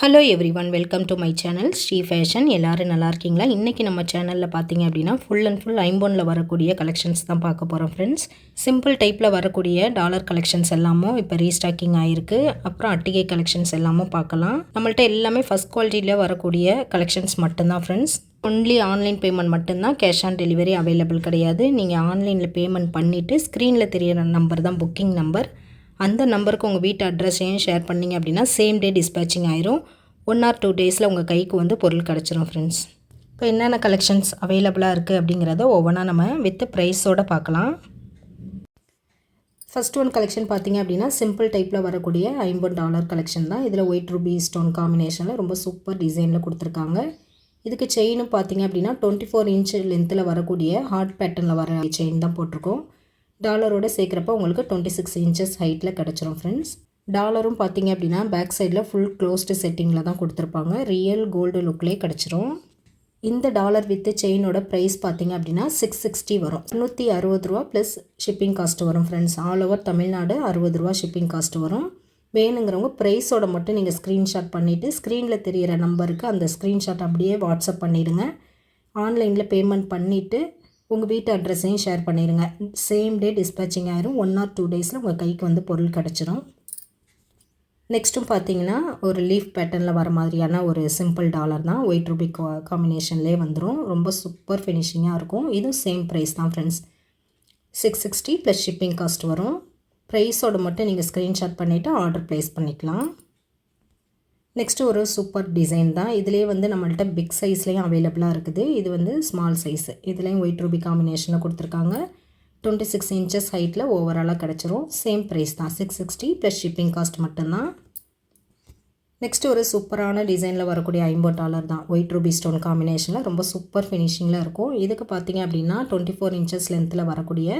Hello everyone welcome to my channel Sri fashion எல்லோரும் நல்லா இருக்கீங்களா? இன்றைக்கி நம்ம சேனலில் பார்த்தீங்க அப்படின்னா ஃபுல் அண்ட் ஃபுல் ஐம்போனில் வரக்கூடிய கலெக்ஷன்ஸ் தான் பார்க்க போகிறோம் ஃப்ரெண்ட்ஸ் சிம்பிள் டைப்பில் வரக்கூடிய டாலர் கலெக்ஷன்ஸ் எல்லாமும் இப்போ ரீஸ்டாக்கிங் ஆகிருக்கு அப்புறம் அட்டிகை கலெக்ஷன்ஸ் எல்லாமும் பார்க்கலாம். நம்மள்ட்ட எல்லாமே ஃபஸ்ட் குவாலிட்டியில் வரக்கூடிய கலெக்ஷன்ஸ் மட்டும்தான் ஃப்ரெண்ட்ஸ் ஒன்லி ஆன்லைன் பேமெண்ட் மட்டும்தான் கேஷ் ஆன் டெலிவரி அவைலபிள் கிடையாது. நீங்கள் ஆன்லைனில் பேமெண்ட் பண்ணிவிட்டு ஸ்க்ரீனில் தெரியிற நம்பர் தான் புக்கிங் நம்பர் அந்த நம்பருக்கு உங்கள் வீட்டு அட்ரஸையும் ஷேர் பண்ணிங்க அப்படின்னா சேம் டே டிஸ்பேச்சிங் ஆயிரும். ஒன் ஆர் டூ டேஸில் உங்கள் கைக்கு வந்து பொருள் கிடச்சிரும் ஃப்ரெண்ட்ஸ் இப்போ என்னென்ன கலெக்ஷன்ஸ் அவைலபிளாக இருக்குது அப்படிங்கிறத ஒவ்வொன்றா நம்ம வித் ப்ரைஸோடு பார்க்கலாம். ஃபஸ்ட் ஒன் கலெக்ஷன் பார்த்தீங்க அப்படின்னா சிம்பிள் டைப்பில் வரக்கூடிய ஐம்பது டாலர் கலெக்ஷன் தான். இதில் ஒயிட் ருபி ஸ்டோன் காம்பினேஷனில் ரொம்ப சூப்பர் டிசைனில் கொடுத்துருக்காங்க. இதுக்கு செயினும் பார்த்தீங்க அப்படின்னா டுவெண்ட்டி ஃபோர் இன்ச் லென்த்தில் வரக்கூடிய ஹார்ட் பேட்டர்னில் வர செயின் தான் போட்டிருக்கோம். டாலரோட சேர்க்குறப்ப உங்களுக்கு டுவெண்ட்டி சிக்ஸ் இன்ச்சஸ் ஹைட்டில் கிடச்சிரும் ஃப்ரெண்ட்ஸ் டாலரும் பார்த்தீங்க அப்படின்னா பேக் சைடில் ஃபுல் க்ளோஸ்டு செட்டிங்கில் தான் கொடுத்துருப்பாங்க. ரியல் கோல்டு லுக்லேயே கிடச்சிரும். இந்த டாலர் வித்து செயினோட ப்ரைஸ் பார்த்தீங்க அப்படின்னா சிக்ஸ் சிக்ஸ்டி வரும். நூற்றி அறுபது ரூபா ப்ளஸ் ஷிப்பிங் காஸ்ட் வரும் ஃப்ரெண்ட்ஸ் ஆல் ஓவர் தமிழ்நாடு அறுபது ரூபா ஷிப்பிங் காஸ்ட் வரும். வேணுங்கிறவங்க ப்ரைஸோட மட்டும் நீங்கள் ஸ்க்ரீன்ஷாட் பண்ணிவிட்டு ஸ்க்ரீனில் தெரிகிற நம்பருக்கு அந்த ஸ்க்ரீன்ஷாட் அப்படியே வாட்ஸ்அப் பண்ணிவிடுங்க ஆன்லைனில் பேமெண்ட் பண்ணிவிட்டு உங்கள் வீட்டு அட்ரஸையும் ஷேர் பண்ணிடுங்க சேம் டே டிஸ்பேச்சிங் ஆயிரும். ஒன் ஆர் டூ டேஸில் உங்கள் கைக்கு வந்து பொருள் கிடச்சிரும். நெக்ஸ்ட்டும் பார்த்தீங்கன்னா ஒரு லீஃப் பேட்டர்னில் வர மாதிரியான ஒரு சிம்பிள் டாலர் தான். ஒயிட் ரூபி காம்பினேஷன்லேயே வந்துடும் ரொம்ப சூப்பர் ஃபினிஷிங்காக இருக்கும். இதுவும் சேம் ப்ரைஸ் தான் friends six sixty plus shipping cost வரும். ப்ரைஸோடு மட்டும் நீங்கள் ஸ்க்ரீன்ஷாட் பண்ணிவிட்டு ஆர்டர் ப்ளேஸ் பண்ணிக்கலாம். நெக்ஸ்ட்டு ஒரு சூப்பர் டிசைன் தான். இதுலேயே வந்து நம்மள்ட்ட பிக் சைஸ்லேயும் அவைலபிளாக இருக்குது. இது வந்து ஸ்மால் சைஸு இதுலேயும் ஒயிட் ரூபி காம்பினேஷனில் கொடுத்துருக்காங்க. டுவெண்ட்டி சிக்ஸ் இன்ச்சஸ் ஹைட்டில் ஓவராலாக கிடச்சிரும். சேம் ப்ரைஸ் தான். Six sixty plus shipping cost மட்டும்தான். நெக்ஸ்ட்டு ஒரு சூப்பரான டிசைனில் வரக்கூடிய ஐம்பது டாலர் தான். ஒயிட் ரூபி ஸ்டோன் காம்பினேஷனில் ரொம்ப சூப்பர் ஃபினிஷிங்கில் இருக்கும். இதுக்கு பார்த்தீங்க அப்படின்னா டுவெண்ட்டி ஃபோர் இன்ச்சஸ் லென்த்தில் வரக்கூடிய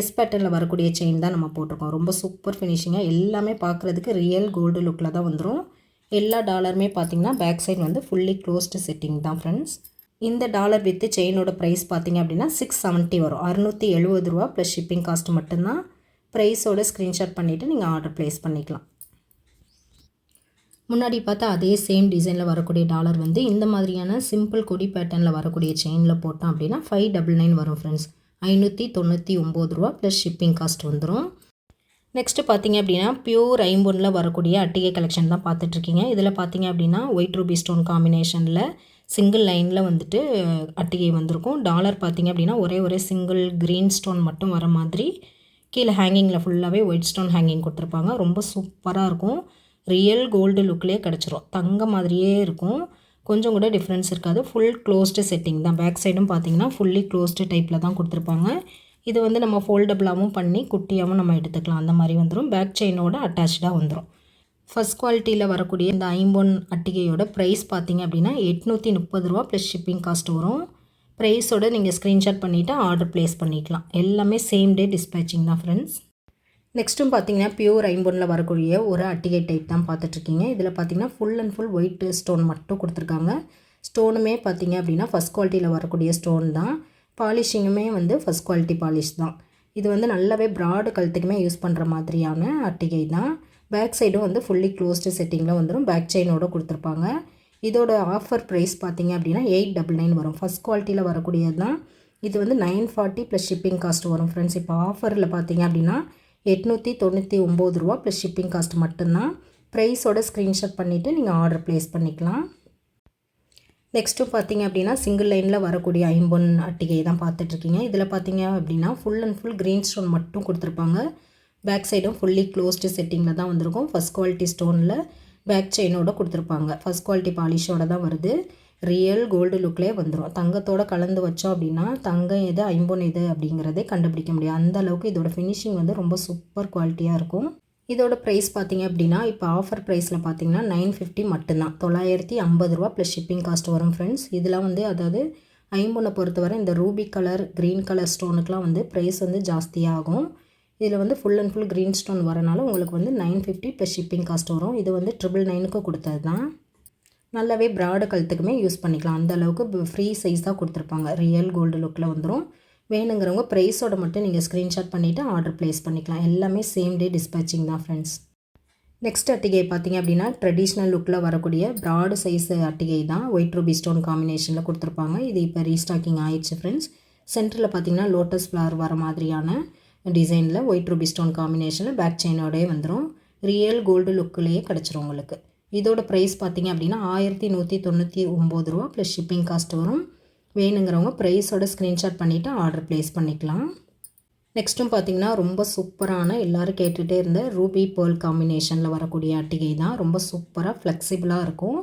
எஸ் பேட்டர்னில் வரக்கூடிய செயின் தான் நம்ம போட்டிருக்கோம். ரொம்ப சூப்பர் ஃபினிஷிங்காக எல்லாமே பார்க்குறதுக்கு ரியல் கோல்டு லுக்கில் தான் வந்துடும் எல்லா டாலருமே பார்த்திங்கன்னா பேக் சைட் வந்து ஃபுல்லி க்ளோஸ்டு செட்டிங் தான் ஃப்ரெண்ட்ஸ் இந்த டாலர் வித்து செயினோட ப்ரைஸ் பார்த்திங்க அப்படின்னா சிக்ஸ் செவன்ட்டி வரும். அறுநூற்றி எழுபது ரூபா ப்ளஸ் ஷிப்பிங் காஸ்ட் மட்டும்தான். ப்ரைஸோட ஸ்க்ரீன்ஷாட் பண்ணிவிட்டு நீங்கள் ஆர்டர் ப்ளேஸ் பண்ணிக்கலாம். முன்னாடி பார்த்தா அதே சேம் டிசைனில் வரக்கூடிய டாலர் வந்து இந்த மாதிரியான சிம்பிள் கொடி பேட்டர்னில் வரக்கூடிய செயினில் போட்டோம் அப்படின்னா ஃபைவ் டபுள் நைன் வரும் ஃப்ரெண்ட்ஸ் ஐநூற்றி தொண்ணூற்றி ஒம்பது ரூபா ப்ளஸ் ஷிப்பிங் காஸ்ட் வந்துடும் நெக்ஸ்ட்டு பார்த்தீங்க அப்படின்னா பியூர் ஐம்பொனில் வரக்கூடிய அட்டிகை கலெக்ஷன் தான் பார்த்துட்ருக்கீங்க. இதில் பார்த்தீங்க அப்படின்னா ஒயிட் ரூபி ஸ்டோன் காம்பினேஷனில் சிங்கிள் லைனில் வந்துட்டு அட்டிகை வந்திருக்கும். டாலர் பார்த்திங்க அப்படின்னா ஒரே ஒரே சிங்கிள் க்ரீன் ஸ்டோன் மட்டும் வர மாதிரி கீழே ஹேங்கிங்கில் ஃபுல்லாகவே ஒயிட் ஸ்டோன் ஹேங்கிங் கொடுத்துருப்பாங்க. ரொம்ப சூப்பராக இருக்கும். ரியல் கோல்டு லுக்லேயே கிடச்சிரும். தங்க மாதிரியே இருக்கும். கொஞ்சம் கூட டிஃப்ரென்ஸ் இருக்காது. ஃபுல் க்ளோஸ்டு செட்டிங் தான். பேக் சைடும் பார்த்தீங்கன்னா ஃபுல்லி க்ளோஸ்டு டைப்பில் தான் கொடுத்துருப்பாங்க. இது வந்து நம்ம ஃபோல்டபுளாகவும் பண்ணி குட்டியாகவும் நம்ம எடுத்துக்கலாம். அந்த மாதிரி வந்துடும் பேக் செயினோட அட்டாச்சாக வந்துடும் ஃபஸ்ட் குவாலிட்டியில் வரக்கூடிய இந்த ஐம்பொன் அட்டிகையோட ப்ரைஸ் பார்த்திங்க அப்படின்னா எட்நூற்றி முப்பது ரூபா ப்ளஸ் ஷிப்பிங் காஸ்ட் வரும். ப்ரைஸோட நீங்கள் ஸ்க்ரீன்ஷாட் பண்ணிவிட்டு ஆர்டர் ப்ளேஸ் பண்ணிக்கலாம். எல்லாமே சேம் டே டிஸ்பேச்சிங் தான் ஃப்ரெண்ட்ஸ் நெக்ஸ்ட்டும் பார்த்தீங்கன்னா பியூர் ஐம்பொனில் வரக்கூடிய ஒரு அட்டிகை டைப் தான் பார்த்துட்ருக்கீங்க. இதில் பார்த்தீங்கன்னா full and full white stone மட்டும் கொடுத்துருக்காங்க. ஸ்டோனுமே பார்த்தீங்க அப்படின்னா ஃபஸ்ட் குவாலிட்டியில் வரக்கூடிய ஸ்டோன் தான். பாலிஷிங்குமே வந்து ஃபஸ்ட் குவாலிட்டி பாலிஷ் தான். இது வந்து நல்லாவே ப்ராடு கழுத்துக்குமே யூஸ் பண்ணுற மாதிரியான அட்டிகை தான். பேக் சைடும் வந்து ஃபுல்லி க்ளோஸ்டு செட்டிங்கில் வந்துடும் பேக் செயினோடு கொடுத்துருப்பாங்க. இதோட ஆஃபர் ப்ரைஸ் பார்த்தீங்க அப்படின்னா எயிட் டபுள் நைன் வரும். ஃபஸ்ட் குவாலிட்டியில் வரக்கூடியது தான். இது வந்து nine forty plus shipping cost வரும் ஃப்ரெண்ட்ஸ் இப்போ ஆஃபரில் பார்த்தீங்க அப்படின்னா எட்நூற்றி தொண்ணூற்றி ஒம்பது ரூபா ப்ளஸ் ஷிப்பிங் காஸ்ட் மட்டும்தான். ப்ரைஸோட ஸ்க்ரீன்ஷாட் பண்ணிவிட்டு நீங்கள் ஆர்டர் ப்ளேஸ் பண்ணிக்கலாம். நெக்ஸ்ட்டு பார்த்தீங்க அப்படின்னா சிங்கிள் லைனில் வரக்கூடிய ஐம்பொன் அட்டிகை தான் பார்த்துட்ருக்கீங்க. இதில் பார்த்தீங்க அப்படின்னா full and full green stone மட்டும் கொடுத்துருப்பாங்க. பேக் சைடும் ஃபுல்லி க்ளோஸ்டு செட்டிங்கில் தான் வந்திருக்கும். ஃபஸ்ட் குவாலிட்டி ஸ்டோனில் பேக் செயினோட கொடுத்துருப்பாங்க. ஃபஸ்ட் குவாலிட்டி பாலிஷோட தான் வருது. ரியல் கோல்டு லுக்லேயே வந்துடும் தங்கத்தோடு கலந்து வச்சோம் அப்படின்னா தங்கம் எது ஐம்பொன் எது அப்படிங்கிறதே கண்டுபிடிக்க முடியாது. அந்த அளவுக்கு இதோட ஃபினிஷிங் வந்து ரொம்ப சூப்பர் குவாலிட்டியாக இருக்கும். இதோட ப்ரைஸ் பார்த்தீங்க அப்படின்னா இப்போ ஆஃபர் ப்ரைஸில் பார்த்தீங்கன்னா நைன் ஃபிஃப்டி மட்டும்தான். தொள்ளாயிரத்தி ஐம்பது ரூபா ப்ளஸ் ஷிப்பிங் காஸ்ட் வரும் ஃப்ரெண்ட்ஸ் இதெல்லாம் வந்து அதாவது ஐம்பொன்னை பொறுத்தவரை இந்த ரூபி கலர் க்ரீன் கலர் ஸ்டோனுக்கெலாம் வந்து ப்ரைஸ் வந்து ஜாஸ்தியாகும். இதில் வந்து full and full green stone வரனால உங்களுக்கு வந்து nine fifty plus shipping cost வரும். இது வந்து ட்ரிபிள் நைனுக்கு கொடுத்தது தான் நல்லாவே ப்ராடு கழுத்துக்குமே யூஸ் பண்ணிக்கலாம். அந்த அளவுக்கு ஃப்ரீ சைஸ் தான் கொடுத்துருப்பாங்க. ரியல் கோல்டு லுக்கில் வந்துடும் வேணுங்கிறவங்க ப்ரைஸோட மட்டும் நீங்கள் ஸ்க்ரீன்ஷாட் பண்ணிவிட்டு ஆர்டர் ப்ளேஸ் பண்ணிக்கலாம். எல்லாமே சேம் டே டிஸ்பேச்சிங் தான் ஃப்ரெண்ட்ஸ் நெக்ஸ்ட் அட்டிகை பார்த்தீங்க அப்படின்னா ட்ரெடிஷ்னல் லுக்கில் வரக்கூடிய ப்ராடு சைஸ் அட்டிகை தான் ஒயிட் ரூபி ஸ்டோன் காம்பினேஷனில் கொடுத்துருப்பாங்க. இது இப்போ ரீஸ்டாக்கிங் ஆயிடுச்சு ஃப்ரெண்ட்ஸ் சென்டரில் பார்த்தீங்கன்னா லோட்டஸ் ஃப்ளவர் வர மாதிரியான டிசைனில் ஒயிட் ரூபி ஸ்டோன் காம்பினேஷனில் பேக் செயினோடய வந்துடும் ரியல் கோல்டு லுக்கிலேயே கிடச்சிரும் உங்களுக்கு. இதோட ப்ரைஸ் பார்த்தீங்க அப்படின்னா ஆயிரத்தி நூற்றி தொண்ணூற்றி ஒம்பது ரூபா ப்ளஸ் ஷிப்பிங் காஸ்ட் வரும். வேணுங்கிறவங்க ப்ரைஸோட ஸ்க்ரீன்ஷாட் பண்ணிவிட்டு ஆர்டர் ப்ளேஸ் பண்ணிக்கலாம். நெக்ஸ்ட்டும் பார்த்தீங்கன்னா ரொம்ப சூப்பரான எல்லோரும் கேட்டுகிட்டே இருந்த ரூபி பேர்ல் காம்பினேஷனில் வரக்கூடிய அட்டிகை தான். ரொம்ப சூப்பராக ஃப்ளெக்சிபிளாக இருக்கும்.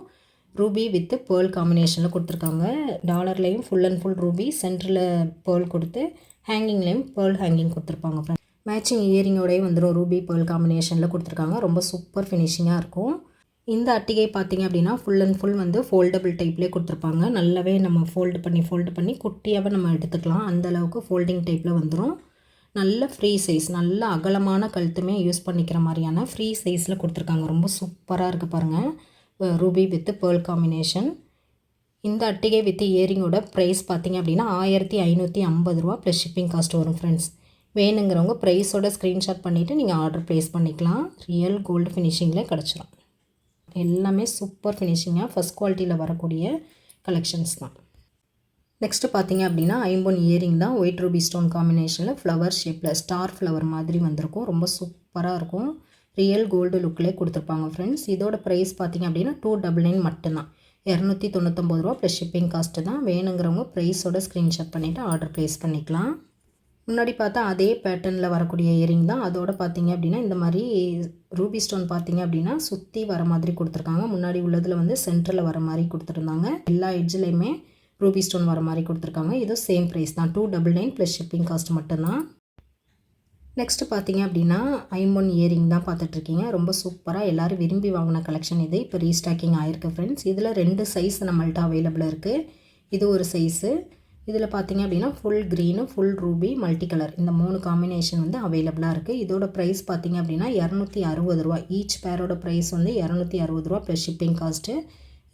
ரூபி வித்து பேர்ல் காம்பினேஷனில் கொடுத்துருக்காங்க. டாலர்லேயும் ஃபுல் அண்ட் ஃபுல் ரூபி சென்டரில் பேர்ல் கொடுத்து ஹேங்கிங்லேயும் பேர்ல் ஹேங்கிங் கொடுத்துருப்பாங்க மேட்சிங் இயரிங்கோடய வந்துடும் ரூபி பேர்ல் காம்பினேஷனில் கொடுத்துருக்காங்க. ரொம்ப சூப்பர் ஃபினிஷிங்காக இருக்கும். இந்த அட்டிகை பார்த்திங்க அப்படின்னா ஃபுல் அண்ட் ஃபுல் வந்து ஃபோல்டபுள் டைப்லேயே கொடுத்துருப்பாங்க. நல்லாவே நம்ம ஃபோல்டு பண்ணி ஃபோல்டு பண்ணி குட்டியாகவே நம்ம எடுத்துக்கலாம். அந்தளவுக்கு ஃபோல்டிங் டைப்பில் வந்துடும் நல்ல ஃப்ரீ சைஸ் நல்ல அகலமான கழுத்துமே யூஸ் பண்ணிக்கிற மாதிரியான ஃப்ரீ சைஸில் கொடுத்துருக்காங்க. ரொம்ப சூப்பராக இருக்குது பாருங்கள் ரூபி வித்து பேர்ல் காம்பினேஷன் இந்த அட்டிகை வித் இயரிங்கோட ப்ரைஸ் பார்த்திங்க அப்படின்னா ஆயிரத்தி ஐநூற்றி ஐம்பது ரூபா ப்ளஸ் ஷிப்பிங் காஸ்ட் வரும் ஃப்ரெண்ட்ஸ் வேணுங்கிறவங்க ப்ரைஸோட ஸ்க்ரீன்ஷாட் பண்ணிவிட்டு நீங்கள் ஆர்டர் ப்ளேஸ் பண்ணிக்கலாம். ரியல் கோல்டு ஃபினிஷிங்கில் கிடச்சிரும். எல்லாமே சூப்பர் ஃபினிஷிங்காக ஃபஸ்ட் குவாலிட்டியில் வரக்கூடிய கலெக்ஷன்ஸ் தான். நெக்ஸ்ட்டு பார்த்தீங்க அப்படின்னா ஐம்பொன் இயரிங் தான் ஒயிட் ரூபி ஸ்டோன் காம்பினேஷனில் ஃப்ளவர் ஷேப்பில் ஸ்டார் ஃப்ளவர் மாதிரி வந்திருக்கும். ரொம்ப சூப்பராக இருக்கும். ரியல் கோல்டு லுக்கிலே கொடுத்துருப்பாங்க ஃப்ரெண்ட்ஸ் இதோட ப்ரைஸ் பார்த்திங்க அப்படின்னா டூ டபுள் நைன் மட்டும்தான். இரநூத்தி தொண்ணூத்தொம்பது ரூபா ப்ளஸ் ஷிப்பிங் காஸ்ட்டு தான். வேணுங்கிறவங்க ப்ரைஸோட ஸ்க்ரீன்ஷாட் பண்ணிவிட்டு ஆர்டர் ப்ளேஸ் பண்ணிக்கலாம். முன்னாடி பார்த்தா அதே பேட்டர்னில் வரக்கூடிய இயரிங் தான். அதோட பார்த்தீங்க அப்படின்னா இந்த மாதிரி ரூபி ஸ்டோன் பார்த்தீங்க அப்படின்னா சுற்றி வர மாதிரி கொடுத்துருக்காங்க. முன்னாடி உள்ளதில் வந்து சென்டரில் வர மாதிரி கொடுத்துருந்தாங்க. எல்லா எட்ஜ்லேயுமே ரூபி ஸ்டோன் வர மாதிரி கொடுத்துருக்காங்க. இதுவும் சேம் ப்ரைஸ் தான். Two double nine plus shipping cost மட்டும்தான். நெக்ஸ்ட்டு பார்த்தீங்க அப்படின்னா ஐம்பொன் இயரிங் தான் பார்த்துட்ருக்கீங்க. ரொம்ப சூப்பராக எல்லோரும் விரும்பி வாங்கின கலெக்ஷன் இது. இப்போ ரீஸ்டாக்கிங் ஆயிருக்கு ஃப்ரெண்ட்ஸ் இதில் ரெண்டு சைஸ் நம்மள்ட்ட அவைலபிளாக இருக்குது இது ஒரு சைஸு இதில் பார்த்தீங்க அப்படின்னா full green full ruby multi colour இந்த மூணு காம்பினேஷன் வந்து அவைலபிளாக இருக்குது இதோட ப்ரைஸ் பார்த்தீங்க அப்படின்னா இரநூத்தி அறுபது ரூபா ஈச் பேரோட ப்ரைஸ் வந்து இரநூத்தி அறுபது ரூபா ப்ளஸ் ஷிப்பிங் காஸ்ட்டு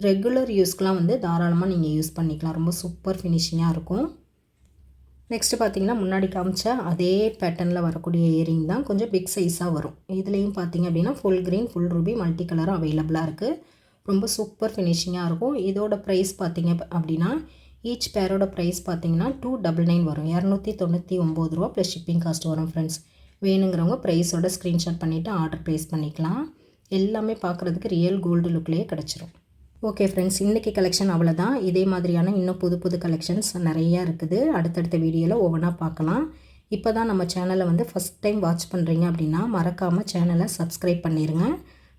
ரெகுலர் யூஸ்க்கெலாம் வந்து தாராளமாக நீங்கள் யூஸ் பண்ணிக்கலாம். ரொம்ப சூப்பர் ஃபினிஷிங்காக இருக்கும். நெக்ஸ்ட்டு பார்த்தீங்கன்னா முன்னாடி காமிச்ச அதே பேட்டர்னில் வரக்கூடிய இயரிங் தான். கொஞ்சம் பிக் சைஸாக வரும். இதுலேயும் பார்த்தீங்க அப்படின்னா full green full ruby multi கலரும் அவைலபிளாக இருக்குது ரொம்ப சூப்பர் ஃபினிஷிங்காக இருக்கும். இதோட ப்ரைஸ் பார்த்தீங்க அப்படின்னா ஈச் பேரோட ப்ரைஸ் பார்த்தீங்கன்னா டூ டபுள் நைன் வரும். இரநூத்தி தொண்ணூற்றி ஒம்பது ரூபா ப்ளஸ் ஷிப்பிங் காஸ்ட் வரும் ஃப்ரெண்ட்ஸ் வேணுங்கிறவங்க ப்ரைஸோட ஸ்க்ரீன்ஷாட் பண்ணிவிட்டு ஆர்டர் ப்ளேஸ் பண்ணிக்கலாம். எல்லாமே பார்க்குறதுக்கு ரியல் கோல்டு லுக்லேயே கிடச்சிரும். ஓகே ஃப்ரெண்ட்ஸ் இன்றைக்கி கலெக்ஷன் அவ்வளோதான் இதே மாதிரியான இன்னும் புது புது கலெக்ஷன்ஸ் நிறையா இருக்குது. அடுத்தடுத்த வீடியோவில் ஒவ்வொன்றா பார்க்கலாம் இப்போ தான் நம்ம சேனலை வந்து ஃபஸ்ட் டைம் வாட்ச் பண்ணுறீங்க அப்படின்னா மறக்காமல் சேனலை சப்ஸ்கிரைப் பண்ணிடுங்க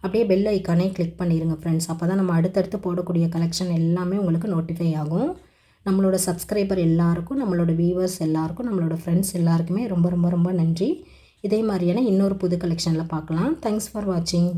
அப்படியே பெல் ஐக்கானே கிளிக் பண்ணிடுங்க ஃப்ரெண்ட்ஸ் அப்போ தான் நம்ம அடுத்தடுத்து போடக்கூடிய கலெக்ஷன் எல்லாமே உங்களுக்கு நோட்டிஃபை ஆகும். நம்மளோட சப்ஸ்கிரைபர் எல்லாருக்கும் நம்மளோட வியூவர்ஸ் எல்லாருக்கும் நம்மளோட ஃப்ரெண்ட்ஸ் எல்லாருக்குமே ரொம்ப ரொம்ப ரொம்ப நன்றி. இதே மாதிரியான இன்னொரு புது கலெக்ஷனில் பார்க்கலாம். தேங்க்ஸ் ஃபார் வாட்சிங்